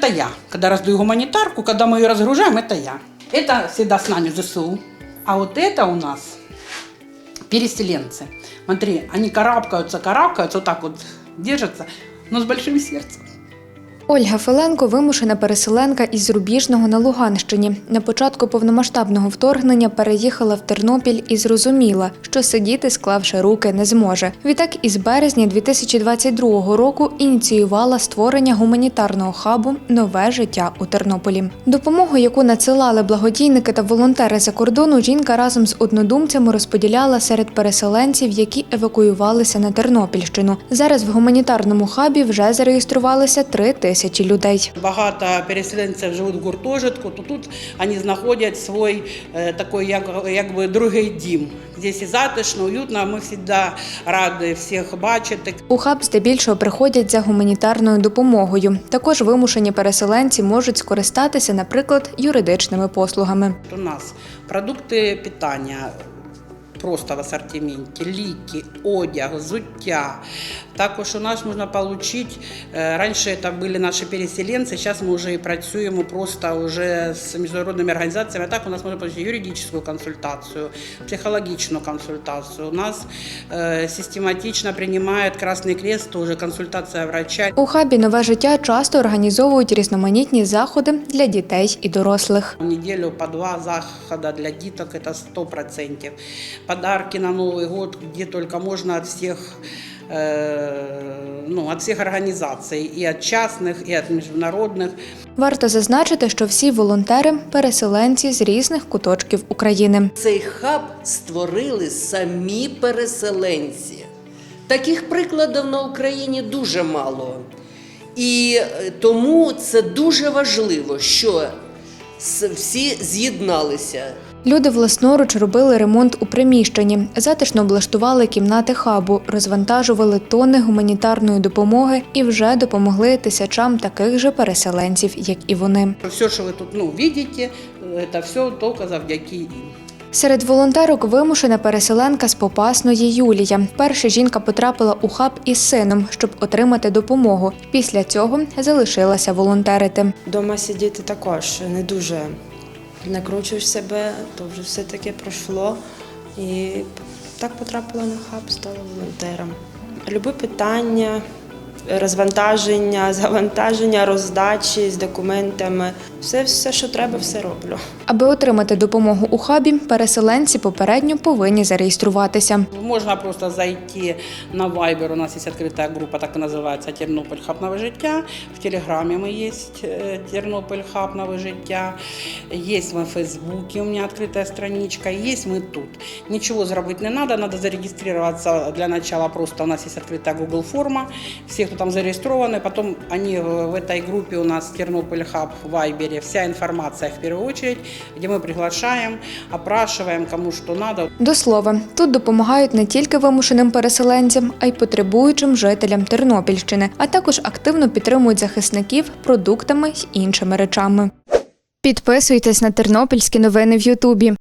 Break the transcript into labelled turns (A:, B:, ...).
A: это я. Когда раздаю гуманитарку, когда мы ее разгружаем, это я. Это всегда с нами ЗСУ. А вот это у нас переселенцы. Смотри, они карабкаются, карабкаются, вот так вот держатся, но с большим сердцем.
B: Ольга Филенко вимушена переселенка із Рубіжного на Луганщині. На початку повномасштабного вторгнення переїхала в Тернопіль і зрозуміла, що сидіти, склавши руки, не зможе. Відтак, із березня 2022 року ініціювала створення гуманітарного хабу Нове життя у Тернополі. Допомогу, яку надсилали благодійники та волонтери за кордону, жінка разом з однодумцями розподіляла серед переселенців, які евакуювалися на Тернопільщину. Зараз в гуманітарному хабі вже зареєструвалися три тисячі людей.
A: Багато переселенців живуть в гуртожитку, то тут вони знаходять свій е, такий, як, якби другий дім. Здесь і затишно, уютно, ми завжди раді всіх бачити.
B: У хаб здебільшого приходять за гуманітарною допомогою. Також вимушені переселенці можуть скористатися, наприклад, юридичними послугами.
A: У нас продукти питання просто в ассортименті, ліки, одяг, взуття. Також у нас можна отримати, е, раніше це були наші переселенці, зараз ми вже і працюємо просто вже з міжнародними організаціями. Так у нас можна отримати юридичну консультацію, психологічну консультацію. У нас е, систематично приймає Красний Крест, теж консультація врача.
B: У хабі нове життя часто організовують різноманітні заходи для дітей і дорослих.
A: В неделю по два захода для деток – это 100% Подарки на Новый год, где только можно от всех, э, ну, от всех организаций, и от частных, и от международных.
B: Варто зазначити, що всі волонтери переселенці з різних куточків України.
C: Цей хаб створили самі переселенці. Таких прикладів на Україні дуже мало. І е, тому це дуже важливо, що с- всі з'єдналися.
B: Люди власноруч робили ремонт у приміщенні, затишно облаштували кімнати хабу, розвантажували тони гуманітарної допомоги і вже допомогли тисячам таких же переселенців, як і вони.
A: Все, что вы тут ну, видите, это все только завдяки им.
B: Серед волонтерок вимушена переселенка з Попасної Юлія. Вперше жінка потрапила у хаб із сином, щоб отримати допомогу. Після цього залишилася волонтерити.
D: Дома сидіти також не дуже накручуєш себе, то вже все таке пройшло. І так потрапила на хаб, стала волонтером. Люби питання, розвантаження, завантаження, роздачі з документами. Все, все, що треба, все роблю.
B: Аби отримати допомогу у хабі, переселенці попередньо повинні зареєструватися.
A: Можна просто зайти на Viber, у нас є відкрита група, так і називається Тернопіль Хаб Нове життя. В Телеграмі ми є е, Тернопіль Хаб Нове життя. Є в Фейсбуці, у мене відкрита страничка, є ми тут. Нічого зробити не треба, треба зареєструватися для начала просто у нас є відкрита Google форма. Всі, хто там зареєстровані, потім вони в в этой группе у нас Тернопіль Хаб в Вайбере, вся інформація в першу очередь, де ми приглашаємо, опрашиваємо, кому що треба.
B: До слова, тут допомагають не тільки вимушеним переселенцям, а й потребуючим жителям Тернопільщини, а також активно підтримують захисників продуктами й іншими речами. Підписуйтесь на тернопільські новини в Ютубі.